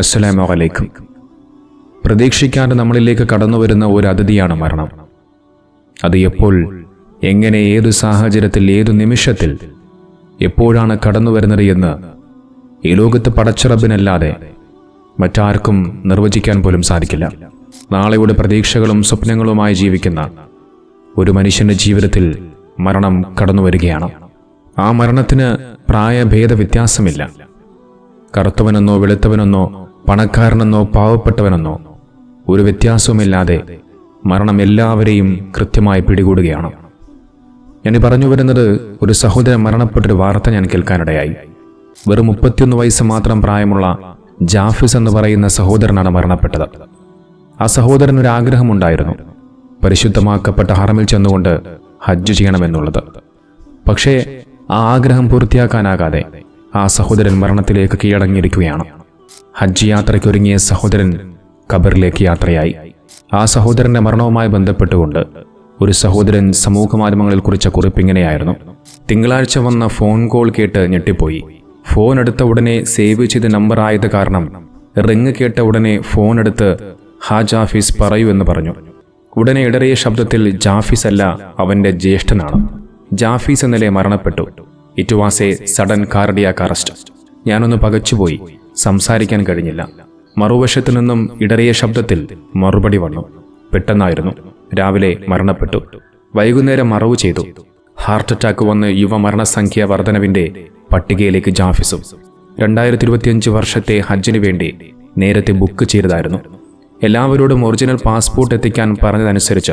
അസ്സലാമു അലൈക്കും. പ്രതീക്ഷിക്കാതെ നമ്മളിലേക്ക് കടന്നു വരുന്ന ഒരു അതിഥിയാണ് മരണം. അത് എപ്പോൾ എങ്ങനെ ഏതു സാഹചര്യത്തിൽ ഏതു നിമിഷത്തിൽ എപ്പോഴാണ് കടന്നു വരുന്നത് എന്ന് ഈ ലോകത്ത് പടച്ചിറബിനല്ലാതെ മറ്റാർക്കും നിർവചിക്കാൻ പോലും സാധിക്കില്ല. നാളെയുടെ പ്രതീക്ഷകളും സ്വപ്നങ്ങളുമായി ജീവിക്കുന്ന ഒരു മനുഷ്യന്റെ ജീവിതത്തിൽ മരണം കടന്നു വരികയാണ് ആ മരണത്തിന് പ്രായഭേദ വ്യത്യാസമില്ല കറുത്തവനെന്നോ വെളുത്തവനെന്നോ പണക്കാരനെന്നോ പാവപ്പെട്ടവനെന്നോ ഒരു വ്യത്യാസവുമില്ലാതെ മരണം എല്ലാവരെയും കൃത്യമായി പിടികൂടുകയാണ്. ഞാൻ പറഞ്ഞു വരുന്നത് ഒരു സഹോദരൻ മരണപ്പെട്ടൊരു വാർത്ത ഞാൻ കേൾക്കാനിടയായി. വെറും മുപ്പത്തിയൊന്ന് വയസ്സ് മാത്രം പ്രായമുള്ള ജാഫിസ് എന്ന് പറയുന്ന സഹോദരനാണ് മരണപ്പെട്ടത്. ആ സഹോദരൻ ഒരു ആഗ്രഹമുണ്ടായിരുന്നു. പരിശുദ്ധമാക്കപ്പെട്ട ഹറമിൽ ചെന്നുകൊണ്ട് ഹജ്ജ് ചെയ്യണമെന്നുള്ളത്. പക്ഷേ ആ ആഗ്രഹം പൂർത്തിയാക്കാനാകാതെ ആ സഹോദരൻ മരണത്തിലേക്ക് കീഴടങ്ങിയിരിക്കുകയാണ്. ഹജ്ജ് യാത്രയ്ക്കൊരുങ്ങിയ സഹോദരൻ ഖബറിലേക്ക് യാത്രയായി. ആ സഹോദരന്റെ മരണവുമായി ബന്ധപ്പെട്ടുകൊണ്ട് ഒരു സഹോദരൻ സമൂഹ മാധ്യമങ്ങളിൽ കുറിച്ച കുറിപ്പിങ്ങനെയായിരുന്നു തിങ്കളാഴ്ച വന്ന ഫോൺ കോൾ കേട്ട് ഞെട്ടിപ്പോയി. ഫോൺ എടുത്ത ഉടനെ സേവ് ചെയ്ത നമ്പർ ആയത് കാരണം റിങ് കേട്ട ഉടനെ ഫോൺ എടുത്ത് ഹാ ജാഫീസ് പറയൂ എന്ന് പറഞ്ഞു. ഉടനെ ഇടറിയ ശബ്ദത്തിൽ ജാഫീസ് അല്ല അവന്റെ ജ്യേഷ്ഠനാണ്. ജാഫീസ് ഇന്നലെ മരണപ്പെട്ടു. It was a sudden cardiac arrest. ഞാനൊന്ന് പകച്ചുപോയി സംസാരിക്കാൻ കഴിഞ്ഞില്ല. മറുവശത്തു നിന്നും ഇടറിയ ശബ്ദത്തിൽ മറുപടി വന്നു. പെട്ടെന്നായിരുന്നു. രാവിലെ മരണപ്പെട്ടു. വൈകുന്നേരം മറവ് ചെയ്തു. ഹാർട്ട് അറ്റാക്ക് വന്ന് യുവ മരണസംഖ്യ വർധനവിന്റെ പട്ടികയിലേക്ക് ജാഫിസും. രണ്ടായിരത്തി ഇരുപത്തിയഞ്ച് വർഷത്തെ ഹജ്ജിനു വേണ്ടി നേരത്തെ ബുക്ക് ചെയ്തതായിരുന്നു. എല്ലാവരോടും ഒറിജിനൽ പാസ്പോർട്ട് എത്തിക്കാൻ പറഞ്ഞതനുസരിച്ച്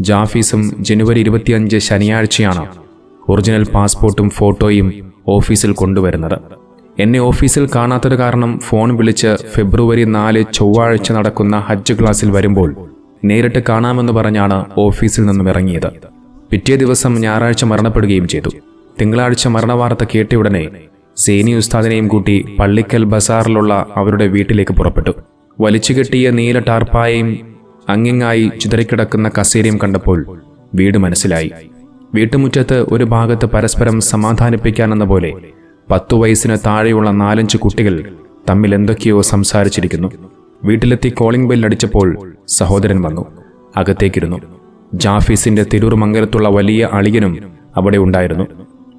ജാഫീസും ജനുവരി ഇരുപത്തിയഞ്ച് ശനിയാഴ്ചയാണ് ഒറിജിനൽ പാസ്പോർട്ടും ഫോട്ടോയും ഓഫീസിൽ കൊണ്ടുവരുന്നത്. എന്നെ ഓഫീസിൽ കാണാത്തത് കാരണം ഫോൺ വിളിച്ച് ഫെബ്രുവരി നാല് ചൊവ്വാഴ്ച നടക്കുന്ന ഹജ്ജ് ക്ലാസ്സിൽ വരുമ്പോൾ നേരിട്ട് കാണാമെന്ന് പറഞ്ഞാണ് ഓഫീസിൽ നിന്നും ഇറങ്ങിയത്. പിറ്റേ ദിവസം ഞായറാഴ്ച മരണപ്പെടുകയും ചെയ്തു. തിങ്കളാഴ്ച മരണവാർത്ത കേട്ടയുടനെ സേനി ഉസ്താദിനെയും കൂട്ടി പള്ളിക്കൽ ബസാറിലുള്ള അവരുടെ വീട്ടിലേക്ക് പുറപ്പെട്ടു. വലിച്ചുകെട്ടിയ നീല ടാർപ്പായയും അങ്ങിങ്ങായി ചിതറിക്കിടക്കുന്ന കസേരയും കണ്ടപ്പോൾ വീട് മനസ്സിലായി. വീട്ടുമുറ്റത്ത് ഒരു ഭാഗത്ത് പരസ്പരം സമാധാനിപ്പിക്കാനെന്ന പോലെ പത്തു വയസ്സിന് താഴെയുള്ള നാലഞ്ച് കുട്ടികൾ തമ്മിൽ എന്തൊക്കെയോ സംസാരിച്ചിരിക്കുന്നു. വീട്ടിലെത്തി കോളിംഗ് ബെല്ലടിച്ചപ്പോൾ സഹോദരൻ വന്നു. അകത്തേക്കിരുന്നു. ജാഫീസിന്റെ തിരൂർ മംഗലത്തുള്ള വലിയ അളിയനും അവിടെ ഉണ്ടായിരുന്നു.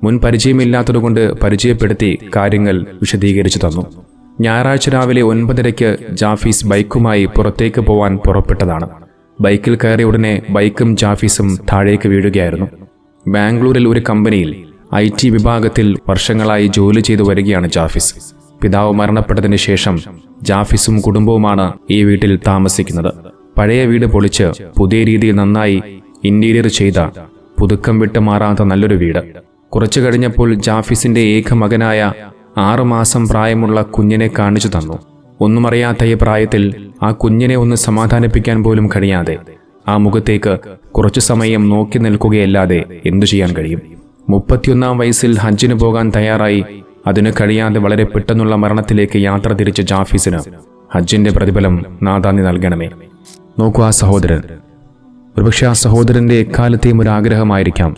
മുൻ പരിചയമില്ലാത്തതുകൊണ്ട് പരിചയപ്പെടുത്തി കാര്യങ്ങൾ വിശദീകരിച്ചു തന്നു. ഞായറാഴ്ച രാവിലെ ഒൻപതരയ്ക്ക് ജാഫീസ് ബൈക്കുമായി പുറത്തേക്ക് പോവാൻ പുറപ്പെട്ടതാണ്. ബൈക്കിൽ കയറിയ ഉടനെ ബൈക്കും ജാഫീസും താഴേക്ക് വീഴുകയായിരുന്നു. ബാംഗ്ലൂരിൽ ഒരു കമ്പനിയിൽ ഐ ടി വിഭാഗത്തിൽ വർഷങ്ങളായി ജോലി ചെയ്തു വരികയാണ് ജാഫിസ്. പിതാവ് മരണപ്പെട്ടതിന് ശേഷം ജാഫിസും കുടുംബവുമാണ് ഈ വീട്ടിൽ താമസിക്കുന്നത്. പഴയ വീട് പൊളിച്ച് പുതിയ രീതിയിൽ നന്നായി ഇന്റീരിയർ ചെയ്ത പുതുക്കം വിട്ട് മാറാത്ത നല്ലൊരു വീട്. കുറച്ചു കഴിഞ്ഞപ്പോൾ ജാഫിസിന്റെ ഏക മകനായ ആറുമാസം പ്രായമുള്ള കുഞ്ഞിനെ കാണിച്ചു തന്നു. ഒന്നും അറിയാത്ത ഈ പ്രായത്തിൽ ആ കുഞ്ഞിനെ ഒന്ന് സമാധാനിപ്പിക്കാൻ പോലും കഴിയാതെ ആ മുഖത്തേക്ക് കുറച്ചു സമയം നോക്കി നിൽക്കുകയല്ലാതെ എന്തു ചെയ്യാൻ കഴിയും? മുപ്പത്തിയൊന്നാം വയസ്സിൽ ഹജ്ജിന് പോകാൻ തയ്യാറായി. അതിന് കഴിയാതെ വളരെ പെട്ടെന്നുള്ള മരണത്തിലേക്ക് യാത്ര തിരിച്ച ജാഫീസിന് ഹജ്ജിന്റെ പ്രതിഫലം നാദാന്തി നൽകണമേ. നോക്കൂ ആ സഹോദരൻ. ഒരുപക്ഷെ ആ സഹോദരന്റെ എക്കാലത്തെയും ഒരു ആഗ്രഹമായിരിക്കാം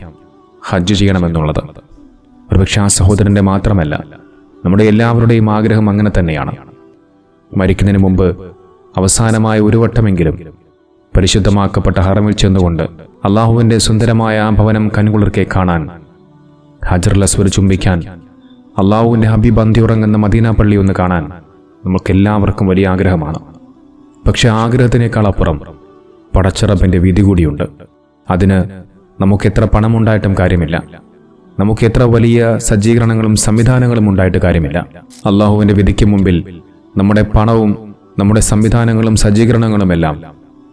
ഹജ്ജ് ചെയ്യണമെന്നുള്ളത്. ഒരുപക്ഷെ ആ സഹോദരന്റെ മാത്രമല്ല നമ്മുടെ എല്ലാവരുടെയും ആഗ്രഹം അങ്ങനെ തന്നെയാണ്. മരിക്കുന്നതിന് മുമ്പ് അവസാനമായ ഒരു വട്ടമെങ്കിലും പരിശുദ്ധമാക്കപ്പെട്ട ഹറമിൽ ചെന്നുകൊണ്ട് അള്ളാഹുവിന്റെ സുന്ദരമായ ആ ഭവനം കൺകുളിർക്കെ കാണാൻ ഹജറുൽ അസ്വർ ചുംബിക്കാൻ അള്ളാഹുവിന്റെ ഹബീബ് അന്തിയുറങ്ങുന്ന മദീന പള്ളി ഒന്ന് കാണാൻ നമുക്കെല്ലാവർക്കും വലിയ ആഗ്രഹമാണ്. പക്ഷെ ആഗ്രഹത്തിനേക്കാൾ അപ്പുറം പടച്ചിറപ്പിന്റെ വിധി കൂടിയുണ്ട്. അതിന് നമുക്കെത്ര പണമുണ്ടായിട്ടും കാര്യമില്ല. നമുക്ക് എത്ര വലിയ സജ്ജീകരണങ്ങളും സംവിധാനങ്ങളും ഉണ്ടായിട്ട് കാര്യമില്ല. അള്ളാഹുവിന്റെ വിധിക്ക് മുമ്പിൽ നമ്മുടെ പണവും നമ്മുടെ സംവിധാനങ്ങളും സജ്ജീകരണങ്ങളും എല്ലാം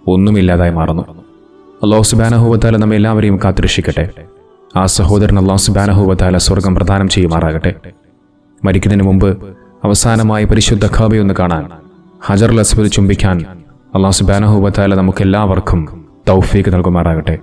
ഒന്നുമില്ലാതായി മാറുന്നു. അള്ളാഹു സുബാനഹുബത്താല നമ്മെ എല്ലാവരെയും കാത്തുരക്ഷിക്കട്ടെ. ആ സഹോദരൻ അള്ളാഹു സുബാനഹുബത്താല സ്വർഗം പ്രദാനം ചെയ്യുമാറാകട്ടെ. മരിക്കുന്നതിന് മുമ്പ് അവസാനമായി പരിശുദ്ധ ഖാബയൊന്ന് കാണാൻ ഹജർ അസ്വദ് ചുംബിക്കാൻ അള്ളാഹു സുബാനഹുബത്താല നമുക്ക് എല്ലാവർക്കും തൗഫീക്ക് നൽകുമാറാകട്ടെ.